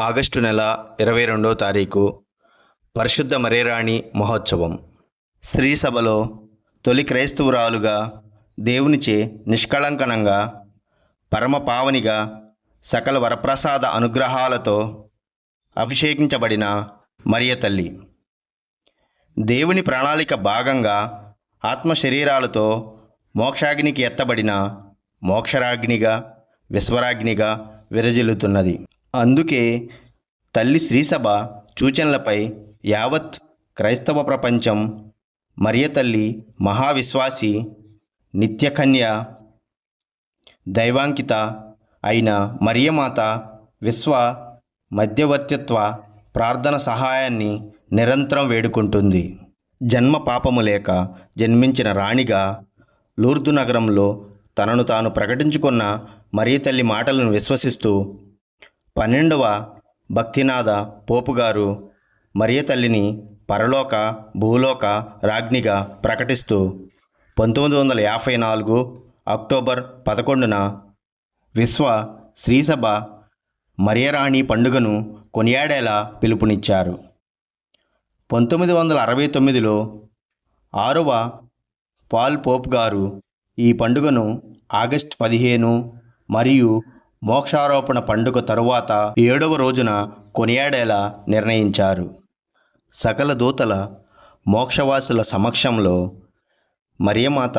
August నెల ఇరవై రెండో తారీఖు పరిశుద్ధ మరేరాణి మహోత్సవం. స్త్రీ సభలో తొలి క్రైస్తవురాలుగా దేవునిచే నిష్కళంకనంగా పరమ పావనిగా సకల వరప్రసాద అనుగ్రహాలతో అభిషేకించబడిన మరియ తల్లి. దేవుని ప్రణాళిక భాగంగా ఆత్మ శరీరాలతో మోక్షాగ్నికి ఎత్తబడిన మోక్షరాగ్నిగా విశ్వరాగ్నిగా విరజిల్లుతున్నది. అందుకే తల్లి శ్రీసభ సూచనలపై యావత్ క్రైస్తవ ప్రపంచం మరియతల్లి మహావిశ్వాసి నిత్యకన్య దైవాంకిత అయిన మరియమాత విశ్వ మధ్యవర్తిత్వ ప్రార్థన సహాయాన్ని నిరంతరం వేడుకుంటుంది. జన్మ పాపము లేక జన్మించిన రాణిగా లూర్దు నగరంలో తనను తాను ప్రకటించుకున్న మరియతల్లి మాటలను విశ్వసిస్తూ పన్నెండవ భక్తినాథ పోపు గారు మరియ తల్లిని పరలోక భూలోక రాజ్ఞిగా ప్రకటిస్తూ పంతొమ్మిది వందల యాభై నాలుగు అక్టోబర్ పదకొండున విశ్వ శ్రీసభ మరియరాణి పండుగను కొనియాడేలా పిలుపునిచ్చారు. పంతొమ్మిది వందల అరవై తొమ్మిదిలో ఆరవ పాల్ పోప్ గారు ఈ పండుగను ఆగస్ట్ పదిహేను మరియు మోక్షారోపణ పండుగ తరువాత ఏడవ రోజున కొనియాడేలా నిర్ణయించారు. సకల దూతల మోక్షవాసుల సమక్షంలో మరియమాత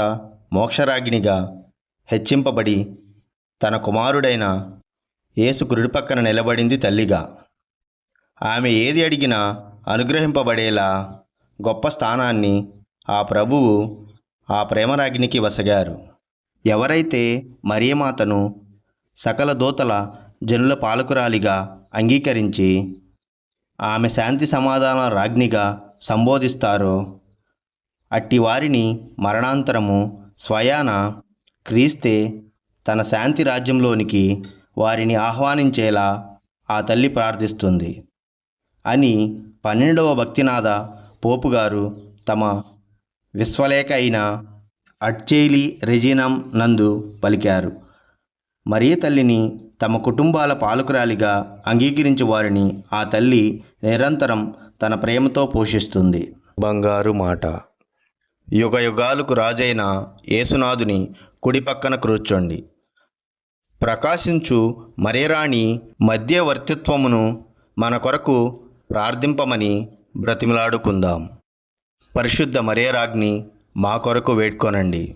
మోక్షరాగిణిగా హెచ్చింపబడి తన కుమారుడైన యేసు కుడి పక్కన నిలబడింది తల్లిగా. ఆమె ఏది అడిగినా అనుగ్రహింపబడేలా గొప్ప స్థానాన్ని ఆ ప్రభువు ఆ ప్రేమరాగినికి వసగారు. ఎవరైతే మరియమాతను సకల దూతల జనుల పాలకురాలిగా అంగీకరించి ఆమె శాంతి సమాధాన రాజ్ఞిగా సంబోధిస్తారో అట్టి వారిని మరణాంతరము స్వయాన క్రీస్తే తన శాంతి రాజ్యంలోనికి వారిని ఆహ్వానించేలా ఆ తల్లి ప్రార్థిస్తుంది. అని పన్నెండవ భక్తినాథ పోపు గారు తమ విశ్వలేఖ అయిన అట్చేలి రెజినం నందు పలికారు. మరియ తల్లిని తమ కుటుంబాల పాలకురాలిగా అంగీకరించేవారిని ఆ తల్లి నిరంతరం తన ప్రేమతో పోషిస్తుంది. బంగారు మాట. యుగ యుగాలకు రాజైన యేసునాథుని కుడి పక్కన కూర్చోండి. ప్రకాశించు మరేరాణి మధ్యవర్తిత్వమును మన కొరకు ప్రార్థింపమని బ్రతిమలాడుకుందాం. పరిశుద్ధ మరేరాగ్ని మా కొరకు వేడ్కొనండి.